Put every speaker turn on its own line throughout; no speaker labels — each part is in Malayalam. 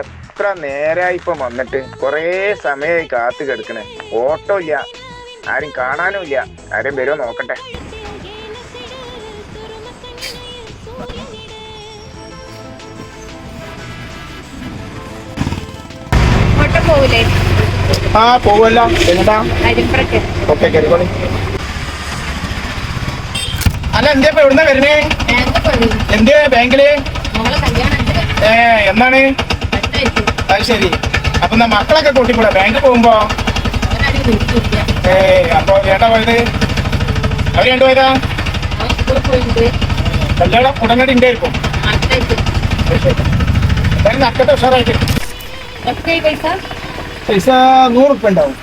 എത്ര നേരായി ഇപ്പൊ വന്നിട്ട്? കുറേ സമയമായി കാത്തു കിടക്കണേ. ഓട്ടോ ഇല്ല. ആരും കാണാനും ഇല്ല. ആരും വരുമോ നോക്കട്ടെ.
പോവില്ലേ
ആ പോവല്ലോ. എന്താ
അരിപ്പറക്ക്
ഓക്കെ കരുതോളി അല്ല എന്തേ ഇപ്പൊ എവിടുന്ന വരണേ? എന്തേ
ബാങ്കിൽ?
ഏ എന്നാണ്
അടുത്തായിട്ട്
അത് ശരി. അപ്പൊ എന്നാ മക്കളൊക്കെ കൂട്ടിക്കൂടെ? ബാങ്ക് പോകുമ്പോ? ഏ അപ്പൊ ചേട്ടാ പോയത്? അവർ രണ്ടു പോയതാ? കല്യാണം ഉടനടി ഉണ്ടായിരിക്കും. നക്കത്തെ ഉഷാറായിട്ട്.
പൈസ?
പൈസ നൂറ് ഉറുപ്പ ഉണ്ടാവും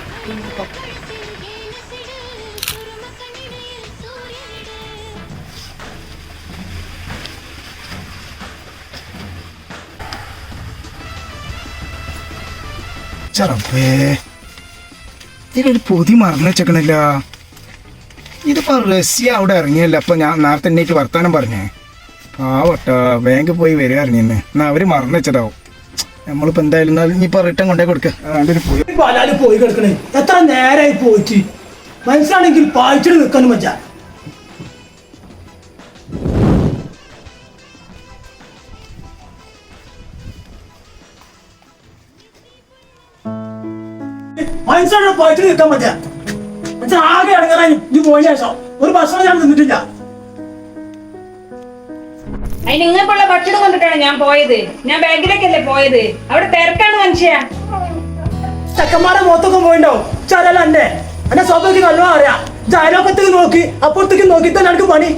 ചെറപ്പേ. ഇതിലൊരു പൊതി മറന്നു വെച്ചേക്കണില്ല. ഇതിപ്പോ റഷ്യ അവിടെ ഇറങ്ങിയല്ല അപ്പൊ ഞാൻ നേരത്തെ എണ്ണീറ്റ് വർത്താനം പറഞ്ഞേ. പാവട്ടോ ബാങ്ക് പോയി വരിക ഇറങ്ങിയെന്ന് എന്നാ അവർ മറന്നു വെച്ചതാവും. നമ്മളിപ്പോ എന്തായാലും ഇനിയിപ്പോ റിട്ടേൺ കൊണ്ടേ കൊടുക്കുക പോയി
കിടക്കണേ. എത്ര നേരായി പോയിട്ട്? മനസ്സിലാണെങ്കിൽ പായിച്ചിട്ട് നിൽക്കാനും മച്ചാ മനസ്സിലാണ് പോയിട്ട് നിൽക്കാൻ പറ്റിയ മനുഷ്യൻ ആകെ ഇറങ്ങാൻ ഇത് പോയ ശേഷം ഒരു ഭക്ഷണം ഞാൻ നിന്നിട്ടില്ല
അതിന് നിങ്ങൾക്കുള്ള ഭക്ഷണം കൊണ്ടിട്ടാണ് ഞാൻ പോയത്. ഞാൻ ബാങ്കിലേക്കല്ലേ പോയത്. അവിടെ തിരക്കാണ് മനുഷ്യ.
ചക്കന്മാരെ മൊത്തൊക്കെ പോയിണ്ടോ? ചരല എന്നെ. എന്റെ സ്വന്തം നല്ലോണം അറിയാം. ജാലോകത്തേക്ക് നോക്കി അപ്പുറത്തേക്ക് നോക്കി തന്നെ എനിക്ക് പണി.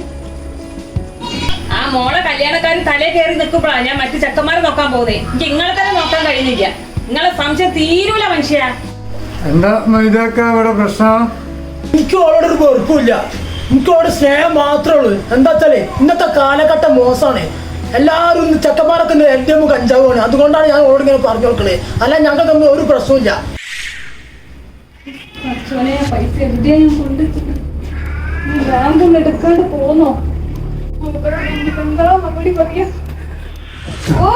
ആ മോളെ കല്യാണക്കാരൻ തലേ കയറി നിൽക്കുമ്പോഴാണ് ഞാൻ മറ്റു ചക്കന്മാരെ നോക്കാൻ പോകുന്നത് എനിക്ക് നിങ്ങളെ തന്നെ നോക്കാൻ കഴിയുന്നില്ല. നിങ്ങളെ സംശയം തീരൂല മനുഷ്യ.
എന്താ ഇതൊക്കെ ഇവിടെ പ്രശ്നം?
എനിക്ക് അവളോട് ഒരു വെറുപ്പില്ല എനിക്ക് അവളോട് സ്നേഹം മാത്രമേ ഉള്ളൂ. എന്താ വെച്ചാലേ ഇന്നത്തെ കാലഘട്ടം മോശമാണ്. എല്ലാവരും ഇന്ന് ചെക്കന്മാരൊക്കെ എം കഞ്ചാവാണ് അതുകൊണ്ടാണ് ഞാൻ അവളോട് ഇങ്ങനെ പറഞ്ഞു കൊടുക്കണേ. അല്ല ഞങ്ങൾക്ക് തമ്മിൽ ഒരു പ്രശ്നമില്ല
പൈസ എവിടെയും കൊണ്ട് ബാങ്കൊന്നും എടുക്കാണ്ട് പോന്നോ? എന്താ മറുപടി പറയാ. ഓ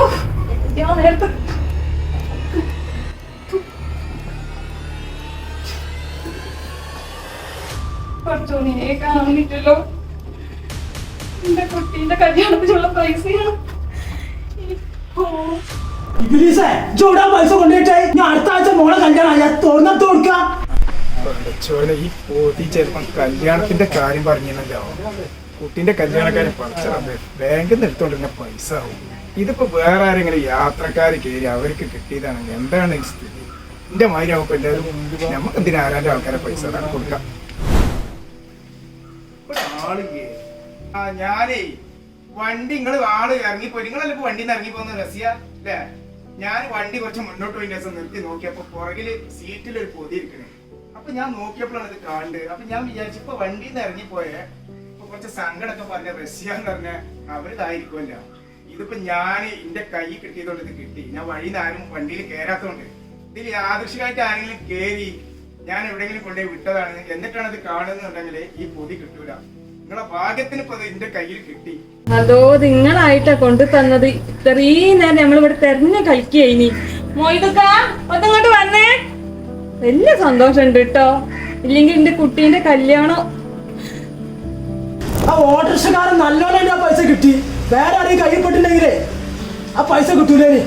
ഞാൻ നേരത്തെ കുറച്ചോണിയെ കാണാൻ എന്റെ കുട്ടീന്റെ കല്യാണത്തിനുള്ള പൈസയാണ്
പൈസ കൊണ്ടുപോയിട്ടേ ഞാൻ അടുത്ത ആഴ്ച മോളെ കല്യാണം ഞാൻ തുറന്നിട്ട് കൊടുക്കാം.
ഈ പോത്തി ചെറുപ്പം കല്യാണത്തിന്റെ കാര്യം പറഞ്ഞല്ലോ കുട്ടിന്റെ കല്യാണക്കാരെ പഠിച്ചത് ബാങ്കിൽ നിന്ന് എടുത്തോണ്ടിരുന്ന പൈസ ആവും. ഇതിപ്പോ വേറെ ആരെങ്കിലും യാത്രക്കാർ കയറി അവർക്ക് കിട്ടിയതാണ്. എന്താണ് ഈ സ്ഥിതി? എന്റെ മാതിരി ആവുമ്പോ എല്ലാവരും നമുക്ക് എന്തിനാരാന്റെ ആൾക്കാരെ പൈസ കൊടുക്കാം? ഇവിടെ ആൾ കേറി. ആ ഞാനേ വണ്ടി നിങ്ങൾ ആൾ ഇറങ്ങിപ്പോയി. നിങ്ങളല്ലേ ഇപ്പൊ വണ്ടിന്ന് ഇറങ്ങി പോകുന്ന റസിയ? അല്ലേ ഞാൻ വണ്ടി കുറച്ച് മുന്നോട്ട് പോയി ദിവസം നിർത്തി നോക്കിയപ്പോ പുറകിൽ സീറ്റിൽ ഒരു പൊതി ഇരിക്കണേ. അപ്പൊ ഞാൻ നോക്കിയപ്പോഴാണ് ഇത് കാണുന്നത് അപ്പൊ ഞാൻ വിചാരിച്ചു ഇപ്പൊ വണ്ടിയിൽ നിന്ന് ഇറങ്ങിപ്പോയെ ഇപ്പൊ കുറച്ച് സങ്കടമൊക്കെ പറഞ്ഞ റഷ്യ എന്ന് പറഞ്ഞ അവരിതായിരിക്കുമല്ല ഇതിപ്പോ ഞാൻ എന്റെ കൈ കിട്ടിയതുകൊണ്ട് ഇത് കിട്ടി. ഞാൻ വഴിയിൽ ആരും വണ്ടിയിൽ കയറാത്തോണ്ട് ഇതിൽ യാദൃശികമായിട്ട് ആരെങ്കിലും കേറി ഞാൻ എവിടെയെങ്കിലും കൊണ്ടുപോയി വിട്ടതാണ്. എന്നിട്ടാണ് ഇത് കാണുന്നുണ്ടെങ്കിൽ ഈ പൊതി കിട്ടൂല. നിങ്ങളെ ഭാഗ്യത്തിന് ഇപ്പൊ എന്റെ കയ്യിൽ കിട്ടി.
അതോ നിങ്ങളായിട്ടാ കൊണ്ടു തന്നത്? ഇത്രയും നേരം നമ്മളിവിടെ തെരഞ്ഞു മൊയ്തുക്ക ഒന്നിങ്ങോട്ട് വന്നേ. വലിയ സന്തോഷമുണ്ട് കേട്ടോ ഇല്ലെങ്കിൽ എന്റെ കുട്ടീന്റെ കല്യാണം.
ആ ഓട്ടോറിക്ഷക്കാരൻ നല്ലോണം ആ പൈസ കിട്ടി. വേറെ ആരെയും കയ്യിൽ പെട്ടില്ലെങ്കിലേ ആ പൈസ കിട്ടൂലേനി.